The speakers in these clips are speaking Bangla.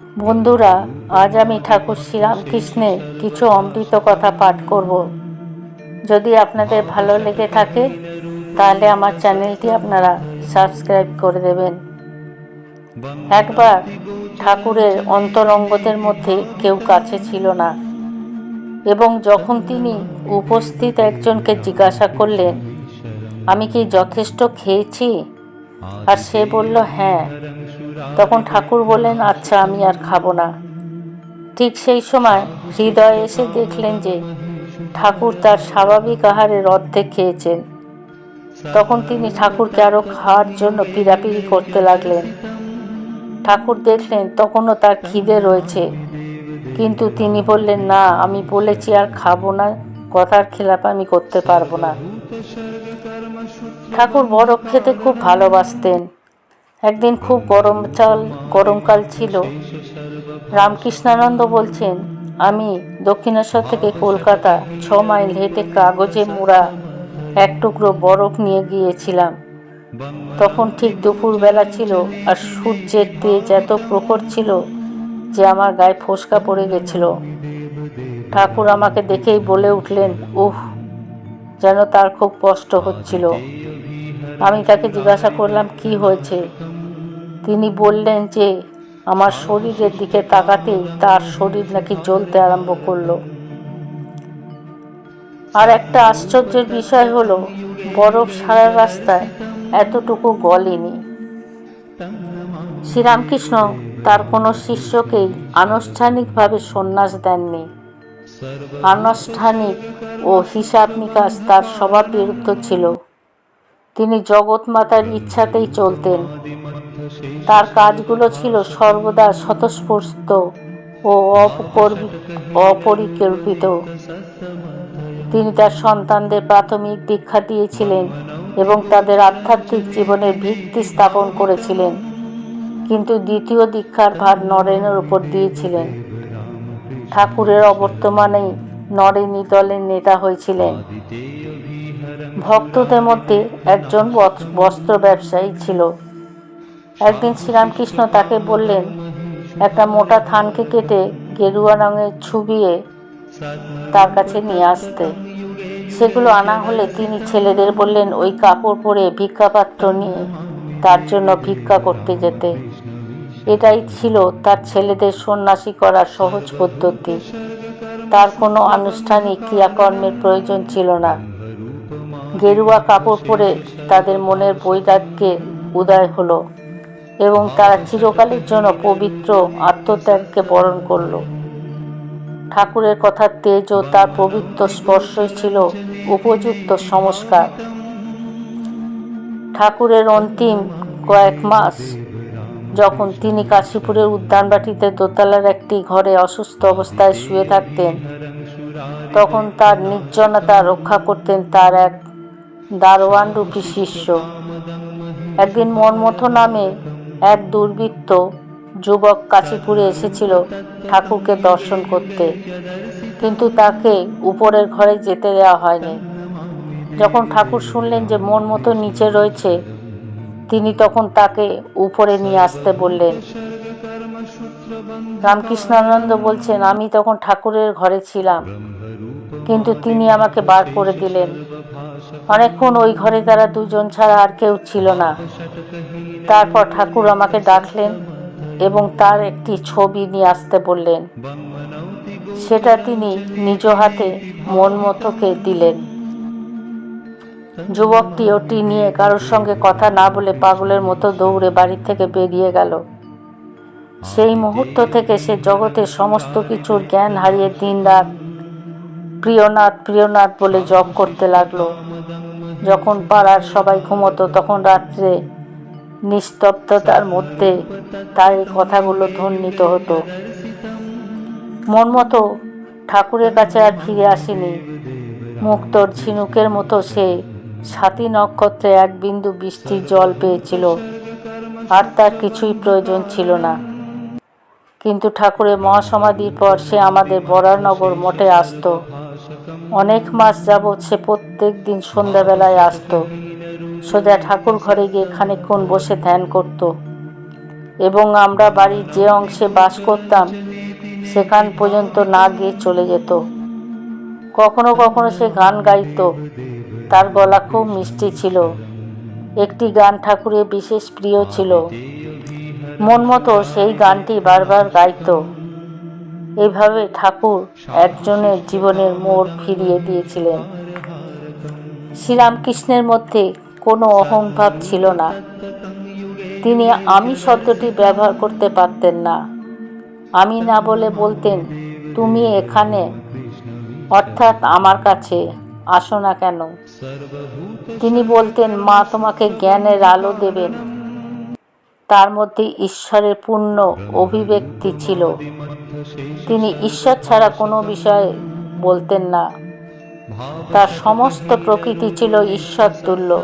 বন্ধুরা, আজ আমি ঠাকুর শ্রীরামকৃষ্ণের কিছু অমৃত কথা পাঠ করব। যদি আপনাদের ভালো লেগে থাকে, তাহলে আমার চ্যানেলটি আপনারা সাবস্ক্রাইব করে দেবেন। একবার ঠাকুরের অন্তরঙ্গদের মধ্যে কেউ কাছে ছিল না, এবং যখন তিনি উপস্থিত একজনকে জিজ্ঞাসা করলেন, আমি কি যথেষ্ট খেয়েছি? আর সে বলল হ্যাঁ। তখন ঠাকুর বললেন আচ্ছা আমি আর খাব না। ঠিক সেই সময় হৃদয় এসে দেখলেন যে ঠাকুর তার স্বাভাবিক আহারের অর্ধেক খেয়েছেন। তখন তিনি ঠাকুরকে আরও খাওয়ার জন্য পিড়াপিড়ি করতে লাগলেন। ঠাকুর দেখলেন, তখনও তার খিদে রয়েছে। কিন্তু তিনি বললেন, না, আমি বলেছি আর খাব না, কথার খেলাপ আমি করতে পারব না। ঠাকুর বরফ খেতে খুব ভালোবাসতেন। একদিন খুব গরম চাল গরমকাল ছিল। রামকৃষ্ণানন্দ বলছেন, আমি দক্ষিণেশ্বর থেকে কলকাতা ছ মাইল হেঁটে কাগজে মোড়া এক টুকরো বরফ নিয়ে গিয়েছিলাম। তখন ঠিক দুপুরবেলা ছিল আর সূর্যের তেজ এত প্রখর ছিল যে আমার গায়ে ফোসকা পড়ে গেছিল। ঠাকুর আমাকে দেখেই বলে উঠলেন, উহ যেন তার খুব কষ্ট হচ্ছিল। আমি তাকে জিজ্ঞাসা করলাম, কি হয়েছে? তিনি বললেন যে, আমার শরীরের দিকে তাকাতেই তার শরীর নাকি জ্বলতে আরম্ভ করল। আর একটা আশ্চর্যের বিষয় হলো, বরফ সারা রাস্তায় এতটুকু গলেনি। শ্রীরামকৃষ্ণ তার কোনো শিষ্যকেই আনুষ্ঠানিকভাবে সন্ন্যাস দেননি। আনুষ্ঠানিক ও হিসাব নিকাশ তার স্বভাব বিরুদ্ধ ছিল। তিনি জগৎমাতার ইচ্ছাতেই চলতেন। তার কাজগুলো ছিল সর্বদা স্বতঃস্ফূর্ত ও অপরিকল্পিত। তিনি তার সন্তানদের প্রাথমিক দীক্ষা দিয়েছিলেন এবং তাদের আধ্যাত্মিক জীবনের ভিত্তি স্থাপন করেছিলেন, কিন্তু দ্বিতীয় দীক্ষার ভার নরেনের উপর দিয়েছিলেন। ঠাকুরের অবর্তমানেই নরেনি দলের নেতা হয়েছিলেন। ভক্তদের মধ্যে একজন বস- বস্ত্র ব্যবসায়ী ছিল। একদিন শ্রীরামকৃষ্ণ তাকে বললেন, একটা মোটা থানকে কেটে গেরুয়া রঙের ছুবিয়ে তার কাছে নিয়ে আসতে। সেগুলো আনা হলে তিনি ছেলেদের বললেন, ওই কাপড় পরে ভিক্ষাপাত্র নিয়ে তার জন্য ভিক্ষা করতে যেতে। এটাই ছিল তার ছেলেদের সন্ন্যাসী করার সহজ পদ্ধতি। তার কোনো আনুষ্ঠানিক ক্রিয়াকর্মের প্রয়োজন ছিল না। গেরুয়া কাপড় পরে তাদের মনের বৈরাগ্যের উদয় হলো এবং তারা চিরকালের জন্য পবিত্র আত্মত্যাগকে বরণ করল। ঠাকুরের কথার তেজ ও তার পবিত্র স্পর্শই ছিল উপযুক্ত সংস্কার। ঠাকুরের অন্তিম কয়েক মাস যখন তিনি কাশীপুরের উদ্যানবাটিতে দোতলার একটি ঘরে অসুস্থ অবস্থায় শুয়ে থাকতেন, তখন তার নির্জনতা রক্ষা করতেন তার এক দারোয়ানরূপী শিষ্য। একদিন মনমথ নামে এক দুর্বৃত্ত যুবক কাশীপুরে এসেছিল ঠাকুরকে দর্শন করতে। কিন্তু তাকে উপরের ঘরে যেতে দেওয়া হয়নি। যখন ঠাকুর শুনলেন যে মন মতো নিচে রয়েছে তিনি তখন তাকে উপরে নিয়ে আসতে বললেন, রামকৃষ্ণানন্দ বলছেন, আমি তখন ঠাকুরের ঘরে ছিলাম, কিন্তু তিনি আমাকে বার করে দিলেন। অনেকক্ষণ ওই ঘরে তারা দুজন ছাড়া আর কেউ ছিল না। তারপর ঠাকুর আমাকে ডাকলেন এবং তার একটি ছবি নিয়ে আসতে বললেন। সেটা তিনি নিজ হাতে মন মতোকে দিলেন। যুবকটি ওটি নিয়ে কারোর সঙ্গে কথা না বলে পাগলের মতো দৌড়ে বাড়ি থেকে বেরিয়ে গেল। সেই মুহূর্ত থেকে সে জগতের সমস্ত কিছুর জ্ঞান হারিয়ে দিন রাত প্রিয়নাথ প্রিয়নাথ বলে জপ করতে লাগল। যখন পাড়ার সবাই ঘুমতো তখন রাত্রে নিস্তব্ধতার মধ্যে তার এই কথাগুলো ধ্বনিত হতো। মন মতো ঠাকুরের কাছে আর ফিরে আসেনি। মুক্তর ঝিনুকের মতো সে সাতী নক্ষত্রে এক বিন্দু বৃষ্টির জল পেয়েছিল, আর তার কিছুই প্রয়োজন ছিল না। কিন্তু ঠাকুরের মহাসমাধির পর সে আমাদের বরানগর মঠে আসতো। অনেক মাস যাবৎ সে প্রত্যেক দিন সন্ধ্যাবেলায় আসতো, সোজা ঠাকুর ঘরে গিয়ে খানিকক্ষণ বসে ধ্যান করত। এবং আমরা বাড়ির যে অংশে বাস করতাম, সেখান পর্যন্ত না গিয়ে চলে যেত। কখনো কখনো সে গান গাইতো তার গলা খুব মিষ্টি ছিল। একটি গান ঠাকুরের বিশেষ প্রিয় ছিল। মন মতো সেই গানটি বারবার গাইত। এভাবে ঠাকুর একজনের জীবনের মোড় ফিরিয়ে দিয়েছিলেন। শ্রীরামকৃষ্ণের মধ্যে কোনো অহংভাব ছিল না। তিনি আমি শব্দটি ব্যবহার করতে পারতেন না। আমি না বলে বলতেন, তুমি এখানে, অর্থাৎ আমার কাছে। আসো না কেন? তিনি বলতেন, মা তোমাকে জ্ঞানের আলো দেবেন। তার মধ্যে ঈশ্বরের পূর্ণ অভিব্যক্তি ছিল। তিনি ঈশ্বর ছাড়া কোনো বিষয়ে বলতেন না। তার সমস্ত প্রকৃতি ছিল ঈশ্বর তুল্য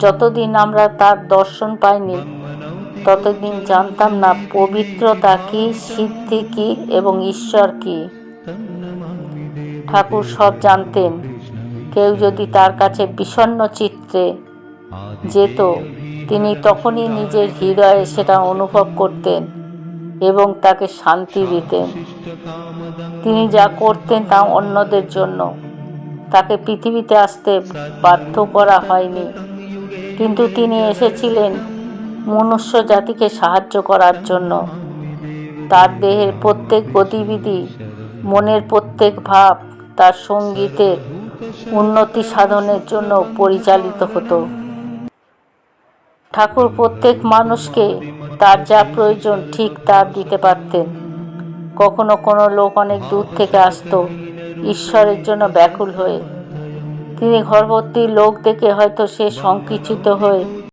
যতদিন আমরা তার দর্শন পাইনি, ততদিন জানতাম না পবিত্রতা কি, সিদ্ধি কি এবং ঈশ্বর কি। ঠাকুর সব জানতেন। কেউ যদি তার কাছে বিষণ্ণ চিত্রে যেত, তিনি তখনই নিজের হৃদয়ে সেটা অনুভব করতেন এবং তাকে শান্তি দিতেন। তিনি যা করতেন তা অন্যদের জন্য। তাকে পৃথিবীতে আসতে বাধ্য করা হয়নি। কিন্তু তিনি এসেছিলেন মনুষ্য জাতিকে সাহায্য করার জন্য। তার দেহের প্রত্যেক গতিবিধি মনের প্রত্যেক ভাব তার সঙ্গীতের উন্নতি সাধনের জন্য পরিচালিত হতো। ঠাকুর প্রত্যেক মানুষকে তার যা প্রয়োজন ঠিক তা দিতে পারতেন। কখনো কোনো লোক অনেক দূর থেকে আসতো, ঈশ্বরের জন্য ব্যাকুল হয়ে। তিনি ঘরভর্তি লোক দেখে হয়তো সে সংকুচিত হয়ে